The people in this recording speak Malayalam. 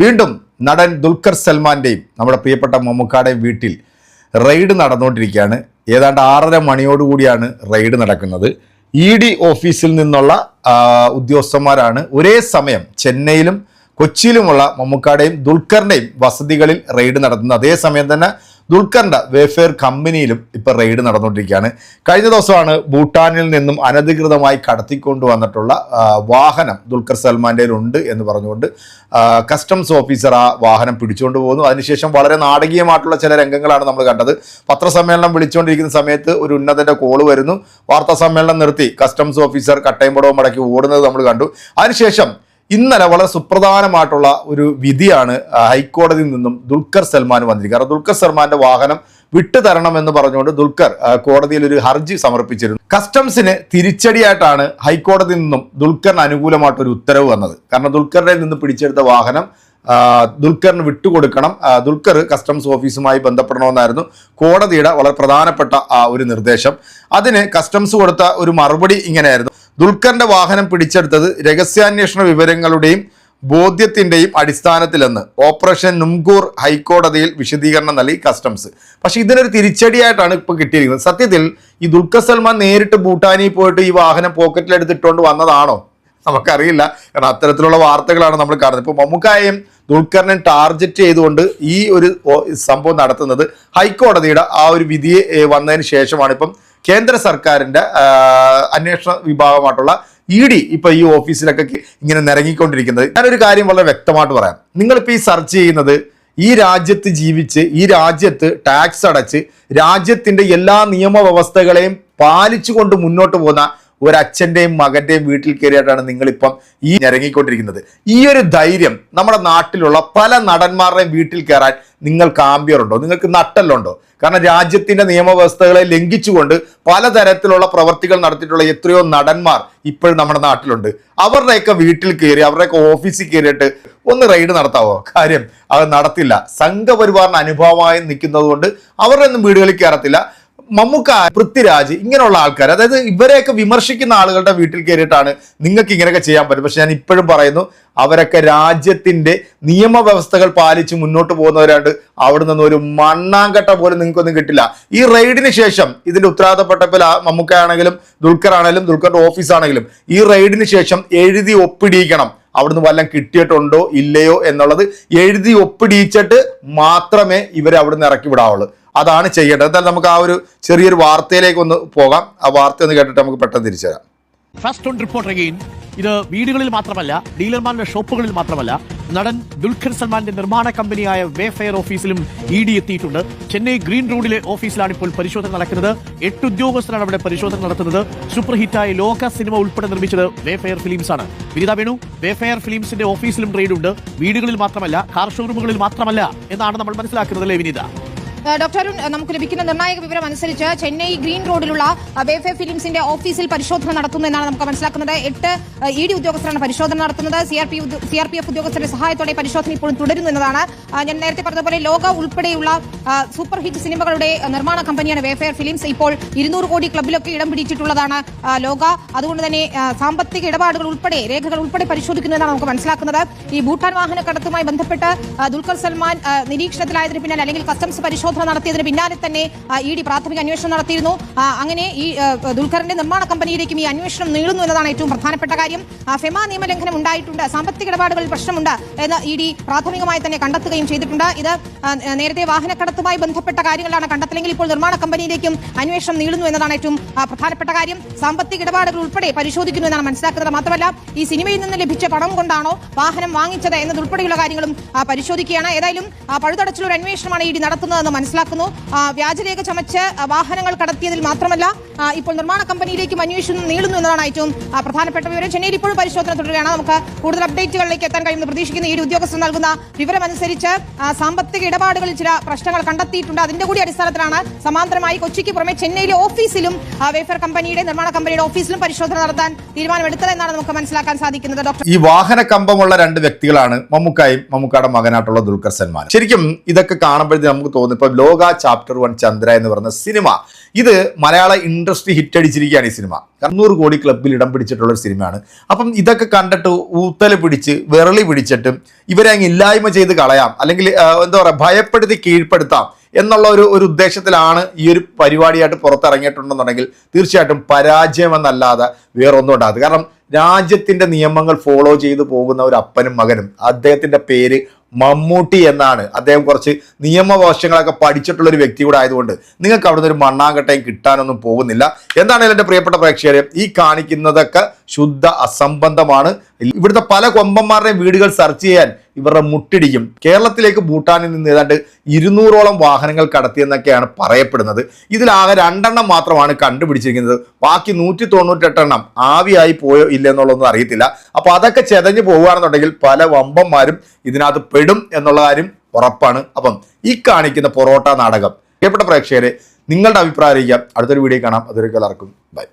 വീണ്ടും നടൻ ദുൽഖർ സൽമാന്റെയും നമ്മുടെ പ്രിയപ്പെട്ട മമ്മൂക്കാടെയും വീട്ടിൽ റെയ്ഡ് നടന്നുകൊണ്ടിരിക്കുകയാണ്. ഏതാണ്ട് ആറര മണിയോടുകൂടിയാണ് റെയ്ഡ് നടക്കുന്നത്. ഇ ഡി ഓഫീസിൽ നിന്നുള്ള ഉദ്യോഗസ്ഥന്മാരാണ് ഒരേ സമയം ചെന്നൈയിലും കൊച്ചിയിലുമുള്ള മമ്മൂക്കാടെയും ദുൽഖറിന്റെയും വസതികളിൽ റെയ്ഡ് നടത്തുന്നത്. അതേസമയം തന്നെ ദുൽഖറിന്റെ വേഫെയർ കമ്പനിയിലും ഇപ്പൊ റെയ്ഡ് നടന്നുകൊണ്ടിരിക്കുകയാണ്. കഴിഞ്ഞ ദിവസമാണ് ഭൂട്ടാനിൽ നിന്നും അനധികൃതമായി കടത്തിക്കൊണ്ടു വന്നിട്ടുള്ള വാഹനം ദുൽഖർ സൽമാന്റെ ഉണ്ട് എന്ന് പറഞ്ഞുകൊണ്ട് കസ്റ്റംസ് ഓഫീസർ ആ വാഹനം പിടിച്ചുകൊണ്ട് പോകുന്നു. അതിനുശേഷം വളരെ നാടകീയമായിട്ടുള്ള ചില രംഗങ്ങളാണ് നമ്മൾ കണ്ടത്. പത്രസമ്മേളനം വിളിച്ചുകൊണ്ടിരിക്കുന്ന സമയത്ത് ഒരു ഉന്നതന്റെ കോൾ വരുന്നു. വാർത്താ സമ്മേളനം നിർത്തി കസ്റ്റംസ് ഓഫീസർ കട്ടയും മടക്കി ഓടുന്നത് നമ്മൾ കണ്ടു. അതിനുശേഷം ഇന്നലെ വളരെ സുപ്രധാനമായിട്ടുള്ള ഒരു വിധിയാണ് ഹൈക്കോടതിയിൽ നിന്നും ദുൽഖർ സൽമാൻ വന്നിരിക്കുന്നത്. കാരണം ദുൽഖർ സൽമാന്റെ വാഹനം വിട്ടുതരണം എന്ന് പറഞ്ഞുകൊണ്ട് ദുൽഖർ കോടതിയിൽ ഒരു ഹർജി സമർപ്പിച്ചിരുന്നു. കസ്റ്റംസിന് തിരിച്ചടിയായിട്ടാണ് ഹൈക്കോടതിയിൽ നിന്നും ദുൽഖറിന് അനുകൂലമായിട്ടൊരു ഉത്തരവ് വന്നത്. കാരണം ദുൽഖറിനെ നിന്ന് പിടിച്ചെടുത്ത വാഹനം ദുൽഖറിന് വിട്ടുകൊടുക്കണം. ദുൽഖർ കസ്റ്റംസ് ഓഫീസുമായി ബന്ധപ്പെടണമെന്നായിരുന്നു കോടതിയുടെ വളരെ പ്രധാനപ്പെട്ട ഒരു നിർദ്ദേശം. അതിന് കസ്റ്റംസ് കൊടുത്ത ഒരു മറുപടി ഇങ്ങനെയായിരുന്നു. ദുൽഖറിന്റെ വാഹനം പിടിച്ചെടുത്തത് രഹസ്യാന്വേഷണ വിവരങ്ങളുടെയും ബോധ്യത്തിന്റെയും അടിസ്ഥാനത്തിലെന്ന് ഓപ്പറേഷൻ നുംകൂർ ഹൈക്കോടതിയിൽ വിശദീകരണം നൽകി കസ്റ്റംസ്. പക്ഷെ ഇതിനൊരു തിരിച്ചടിയായിട്ടാണ് ഇപ്പൊ കിട്ടിയിരിക്കുന്നത്. സത്യത്തിൽ ഈ ദുൽഖർ സൽമാൻ നേരിട്ട് ഭൂട്ടാനിൽ പോയിട്ട് ഈ വാഹനം പോക്കറ്റിലെടുത്തിട്ടുകൊണ്ട് വന്നതാണോ? നമുക്കറിയില്ല. കാരണം അത്തരത്തിലുള്ള വാർത്തകളാണ് നമ്മൾ കാണുന്നത്. ഇപ്പോൾ മമ്മുക്കായും ദുൽഖറിനെ ടാർഗറ്റ് ചെയ്തുകൊണ്ട് ഈ ഒരു സംഭവം നടത്തുന്നത് ഹൈക്കോടതിയുടെ ആ ഒരു വിധിയെ വന്നതിന് ശേഷമാണ്. ഇപ്പം കേന്ദ്ര സർക്കാരിന്റെ അന്വേഷണ വിഭാഗമായിട്ടുള്ള ഇ ഡി ഇപ്പൊ ഈ ഓഫീസിലൊക്കെ ഇങ്ങനെ നിരങ്ങിക്കൊണ്ടിരിക്കുന്നത്. ഞാനൊരു കാര്യം വളരെ വ്യക്തമായിട്ട് പറയാം. നിങ്ങളിപ്പോൾ ഈ സെർച്ച് ചെയ്യുന്നത് ഈ രാജ്യത്ത് ജീവിച്ച് ഈ രാജ്യത്ത് ടാക്സ് അടച്ച് രാജ്യത്തിന്റെ എല്ലാ നിയമവ്യവസ്ഥകളെയും പാലിച്ചുകൊണ്ട് മുന്നോട്ട് പോകുന്ന ഒരച്ഛന്റെയും മകന്റെയും വീട്ടിൽ കയറിയിട്ടാണ് നിങ്ങളിപ്പം ഈ ഞരങ്ങിക്കൊണ്ടിരിക്കുന്നത്. ഈ ഒരു ധൈര്യം നമ്മുടെ നാട്ടിലുള്ള പല നടന്മാരുടെയും വീട്ടിൽ കയറാൻ നിങ്ങൾക്ക് ആംബിയറുണ്ടോ നിങ്ങൾക്ക് നട്ടല്ലുണ്ടോ? കാരണം രാജ്യത്തിന്റെ നിയമവ്യവസ്ഥകളെ ലംഘിച്ചുകൊണ്ട് പലതരത്തിലുള്ള പ്രവർത്തികൾ നടത്തിയിട്ടുള്ള എത്രയോ നടന്മാർ ഇപ്പോഴും നമ്മുടെ നാട്ടിലുണ്ട്. അവരുടെയൊക്കെ വീട്ടിൽ കയറി അവരുടെയൊക്കെ ഓഫീസിൽ കയറിയിട്ട് ഒന്ന് റെയ്ഡ് നടത്താവോ? കാര്യം അത് നടത്തില്ല. സംഘപരിവാറിന് അനുഭവമായി നിൽക്കുന്നത് കൊണ്ട് അവരുടെ ഒന്നും വീടുകളിൽ കയറത്തില്ല. മമ്മൂക്ക പൃഥ്വിരാജ് ഇങ്ങനെയുള്ള ആൾക്കാർ അതായത് ഇവരെയൊക്കെ വിമർശിക്കുന്ന ആളുകളുടെ വീട്ടിൽ കയറിയിട്ടാണ് നിങ്ങൾക്ക് ഇങ്ങനെയൊക്കെ ചെയ്യാൻ പറ്റും പക്ഷെ ഞാൻ ഇപ്പോഴും പറയുന്നു അവരൊക്കെ രാജ്യത്തിന്റെ നിയമവ്യവസ്ഥകൾ പാലിച്ച് മുന്നോട്ട് പോകുന്നവരാണ്ട് അവിടെ നിന്ന് ഒരു മണ്ണാങ്കട്ട പോലും നിങ്ങൾക്കൊന്നും കിട്ടില്ല. ഈ റെയ്ഡിന് ശേഷം ഇതിന്റെ ഉത്തരവാദിത്തപ്പെട്ടപ്പോൾ മമ്മൂക്ക ആണെങ്കിലും ദുൽഖർ ആണെങ്കിലും ദുൽഖറിന്റെ ഓഫീസ് ആണെങ്കിലും ഈ റെയ്ഡിന് ശേഷം എഴുതി ഒപ്പിടിയിക്കണം. അവിടുന്ന് വല്ലതും കിട്ടിയിട്ടുണ്ടോ ഇല്ലയോ എന്നുള്ളത് എഴുതി ഒപ്പിടിയിച്ചിട്ട് മാത്രമേ ഇവരെ അവിടുന്ന് ഇറക്കി വിടാവുള്ളൂ. അതാണ് ചെയ്യേണ്ടത്. എന്തായാലും നമുക്ക് ആ ഒരു ചെറിയൊരു വാർത്തയിലേക്ക് ഒന്ന് പോകാം. ആ വാർത്ത ഒന്ന് കേട്ടിട്ട് നമുക്ക് പെട്ടെന്ന് തിരിച്ചു തരാം ഫസ്റ്റ് ഓൺ റിപ്പോർട്ട് അഗെയിൻ ഇത് വീടുകളിൽ മാത്രമല്ല ഡീലർമാരുടെ ഷോപ്പുകളിൽ മാത്രമല്ല നടൻ ദുൽഖർ സൽമാന്റെ നിർമ്മാണ കമ്പനിയായ വേഫെയർ ഓഫീസിലും ഇ ഡി എത്തിയിട്ടുണ്ട്. ചെന്നൈ ഗ്രീൻ റോഡിലെ ഓഫീസിലാണ് ഇപ്പോൾ പരിശോധന നടക്കുന്നത്. എട്ട് ഉദ്യോഗസ്ഥരാണ് അവിടെ പരിശോധന നടത്തുന്നത്. സൂപ്പർ ഹിറ്റായ ലോക സിനിമ ഉൾപ്പെടെ നിർമ്മിച്ചത് വേഫെയർ ഫിലിംസ് ആണ്. വിനിത വേണു വേഫെയർ ഫിലിംസിന്റെ ഓഫീസിലും റെയ്ഡ് ഉണ്ട് വീടുകളിൽ മാത്രമല്ല കാർ ഷോറൂമുകളിൽ മാത്രമല്ല എന്നാണ് നമ്മൾ മനസ്സിലാക്കുന്നത് അല്ലേ വിനീത? ഡോക്ടർ അരുൺ നമുക്ക് ലഭിക്കുന്ന നിർണായക വിവരം അനുസരിച്ച് ചെന്നൈ ഗ്രീൻ റോഡിലുള്ള വേഫെ ഫിലിംസിന്റെ ഓഫീസിൽ പരിശോധന നടത്തുന്നു എന്നാണ് നമുക്ക് മനസ്സിലാക്കുന്നത്. എട്ട് ഇ ഡി ഉദ്യോഗസ്ഥരാണ് പരിശോധന നടത്തുന്നത്. സി ആർ പി എഫ് ഉദ്യോഗസ്ഥരുടെ സഹായത്തോടെ പരിശോധന ഇപ്പോഴും തുടരുന്നു എന്നതാണ്. ഞാൻ നേരത്തെ പറഞ്ഞതുപോലെ ലോക ഉൾപ്പെടെയുള്ള സൂപ്പർ ഹിറ്റ് സിനിമകളുടെ നിർമ്മാണ കമ്പനിയാണ് വേഫെയർ ഫിലിംസ് ഇപ്പോൾ ഇരുന്നൂറ് കോടി ക്ലബിലൊക്കെ ഇടം പിടിച്ചിട്ടുള്ളതാണ് ലോക. അതുകൊണ്ട് തന്നെ സാമ്പത്തിക ഇടപാടുകൾ ഉൾപ്പെടെ രേഖകൾ ഉൾപ്പെടെ പരിശോധിക്കുന്നു എന്നാണ് നമുക്ക് മനസ്സിലാക്കുന്നത്. ഈ ഭൂട്ടാൻ വാഹന കടത്തുമായി ബന്ധപ്പെട്ട് ദുൽഖർ സൽമാൻ നിരീക്ഷണത്തിലായതിന് പിന്നാലെ അല്ലെങ്കിൽ കസ്റ്റംസ് പരിശോധന നടത്തിയതിന് പിന്നാലെ തന്നെ ഇ ഡി പ്രാഥമിക അന്വേഷണം നടത്തിയിരുന്നു. അങ്ങനെ ഈ ദുൽഖറിന്റെ നിർമ്മാണ കമ്പനിയിലേക്കും ഈ അന്വേഷണം നീളുന്നു എന്നതാണ് ഏറ്റവും പ്രധാനപ്പെട്ട കാര്യം. ഫെമ നിയമലംഘനം ഉണ്ടായിട്ടുണ്ട് സാമ്പത്തിക ഇടപാടുകളിൽ പ്രശ്നമുണ്ട് എന്ന് ഇ ഡി പ്രാഥമികമായി തന്നെ കണ്ടെത്തുകയും ചെയ്തിട്ടുണ്ട്. ഇത് നേരത്തെ വാഹനക്കടത്തുമായി ബന്ധപ്പെട്ട കാര്യങ്ങളാണ് കണ്ടെത്തലെങ്കിൽ ഇപ്പോൾ നിർമ്മാണ കമ്പനിയിലേക്കും അന്വേഷണം നീളുന്നു എന്നതാണ് ഏറ്റവും പ്രധാനപ്പെട്ട കാര്യം. സാമ്പത്തിക ഇടപാടുകൾ ഉൾപ്പെടെ പരിശോധിക്കുന്നു എന്നാണ് മനസ്സിലാക്കുന്നത്. മാത്രമല്ല ഈ സിനിമയിൽ നിന്ന് ലഭിച്ച പണം കൊണ്ടാണോ വാഹനം വാങ്ങിച്ചത് എന്നതുൾപ്പെടെയുള്ള കാര്യങ്ങളും പരിശോധിക്കുകയാണ്. ഏതായാലും പഴുതടച്ചിലൊരു അന്വേഷണമാണ് ഇ ഡി നടത്തുന്നതെന്ന് മനസ്സിലാക്കുന്നു. വ്യാജരേഖ ചമച്ച് വാഹനങ്ങൾ കടത്തിയതിൽ മാത്രമല്ല ഇപ്പോൾ നിർമ്മാണ കമ്പനിയിലേക്കും അന്വേഷണം നീളുന്നു എന്നതാണ് ഏറ്റവും പ്രധാനപ്പെട്ട വിവരം. ചെന്നൈയിൽ ഇപ്പോഴും പരിശോധന തുടരുകയാണ്. നമുക്ക് കൂടുതൽ അപ്ഡേറ്റുകളിലേക്ക് എത്താൻ കഴിയുമെന്ന് പ്രതീക്ഷിക്കുന്ന. ഈ ഉദ്യോഗസ്ഥർ നൽകുന്ന വിവരമനുസരിച്ച് സാമ്പത്തിക ഇടപാടുകളിൽ ചില പ്രശ്നങ്ങൾ കണ്ടെത്തിയിട്ടുണ്ട്. അതിന്റെ കൂടി അടിസ്ഥാനത്തിലാണ് സമാന്തരമായി കൊച്ചിക്ക് പുറമെ ചെന്നൈയിലെ ഓഫീസിലും വേഫർ കമ്പനിയുടെ നിർമ്മാണ കമ്പനിയുടെ ഓഫീസിലും പരിശോധന നടത്താൻ തീരുമാനമെടുത്തതെന്നാണ് നമുക്ക് മനസ്സിലാക്കാൻ സാധിക്കുന്നത്. ഡോക്ടർ ഈ വാഹന കമ്പമുള്ള രണ്ട് വ്യക്തികളാണ് മമ്മൂക്കായും മമ്മൂക്കായുടെ മകനായിട്ടുള്ള ദുൽഖർ സൽമാൻ ശരിക്കും ഇതൊക്കെ കാണുമ്പോഴത്തേക്ക് നമുക്ക് തോന്നുന്നു ഇപ്പൊ ലോക ചാപ്റ്റർ വൺ ചന്ദ്ര എന്ന് പറയുന്ന സിനിമ ഇത് മലയാള ഇൻഡസ്ട്രി ഹിറ്റ് അടിച്ചിരിക്കുകയാണ് ഈ സിനിമ അറുന്നൂറ് കോടി ക്ലബിൽ ഇടം പിടിച്ചിട്ടുള്ള ഒരു സിനിമയാണ് അപ്പം ഇതൊക്കെ കണ്ടിട്ട് ഊത്തൽ പിടിച്ച് വിരളി പിടിച്ചിട്ട് ഇവരെ അങ്ങ് ഇല്ലായ്മ ചെയ്ത് കളയാം അല്ലെങ്കിൽ എന്താ പറയുക ഭയപ്പെടുത്തി കീഴ്പ്പെടുത്താം എന്നുള്ള ഒരു ഒരു ഉദ്ദേശത്തിലാണ് ഈ ഒരു പരിപാടിയായിട്ട് പുറത്തിറങ്ങിയിട്ടുണ്ടെന്നുണ്ടെങ്കിൽ തീർച്ചയായിട്ടും പരാജയമെന്നല്ലാതെ വേറൊന്നും ഉണ്ടാകും കാരണം രാജ്യത്തിന്റെ നിയമങ്ങൾ ഫോളോ ചെയ്തു പോകുന്ന ഒരു അപ്പനും മകനും അദ്ദേഹത്തിന്റെ പേര് മമ്മൂട്ടി എന്നാണ്. അദ്ദേഹം കുറച്ച് നിയമവശങ്ങളൊക്കെ പഠിച്ചിട്ടുള്ള ഒരു വ്യക്തി കൂടെ ആയതുകൊണ്ട് നിങ്ങൾക്ക് അവിടുന്ന് ഒരു മണ്ണാങ്കട്ടയും കിട്ടാനൊന്നും പോകുന്നില്ല. എന്താണെങ്കിലും എന്റെ പ്രിയപ്പെട്ട പ്രേക്ഷകരെ? ഈ കാണിക്കുന്നതൊക്കെ ശുദ്ധ അസംബന്ധമാണ്. ഇവിടുത്തെ പല കൊമ്പന്മാരുടെയും വീടുകൾ സെർച്ച് ചെയ്യാൻ ഇവരുടെ മുട്ടിടിക്കും കേരളത്തിലേക്ക് ഭൂട്ടാനിൽ നിന്ന് ഏതാണ്ട് ഇരുന്നൂറോളം വാഹനങ്ങൾ കടത്തിയെന്നൊക്കെയാണ് പറയപ്പെടുന്നത്. ഇതിലാകെ രണ്ടെണ്ണം മാത്രമാണ് കണ്ടുപിടിച്ചിരിക്കുന്നത്. ബാക്കി നൂറ്റി തൊണ്ണൂറ്റെട്ടെണ്ണം ആവിയായി പോയോ ഇല്ലെന്നുള്ളതൊന്നും അറിയത്തില്ല. അപ്പോൾ അതൊക്കെ ചെതഞ്ഞു പോവുകയാണെന്നുണ്ടെങ്കിൽ പല വമ്പന്മാരും ഇതിനകത്ത് പെടും എന്നുള്ള കാര്യം ഉറപ്പാണ്. അപ്പം ഈ കാണിക്കുന്ന പൊറോട്ട നാടകം. പ്രിയപ്പെട്ട പ്രേക്ഷകരെ നിങ്ങളുടെ അഭിപ്രായം അറിയിക്കാം. അടുത്തൊരു വീഡിയോ കാണാം. അതൊരു എല്ലാവർക്കും. ബൈ.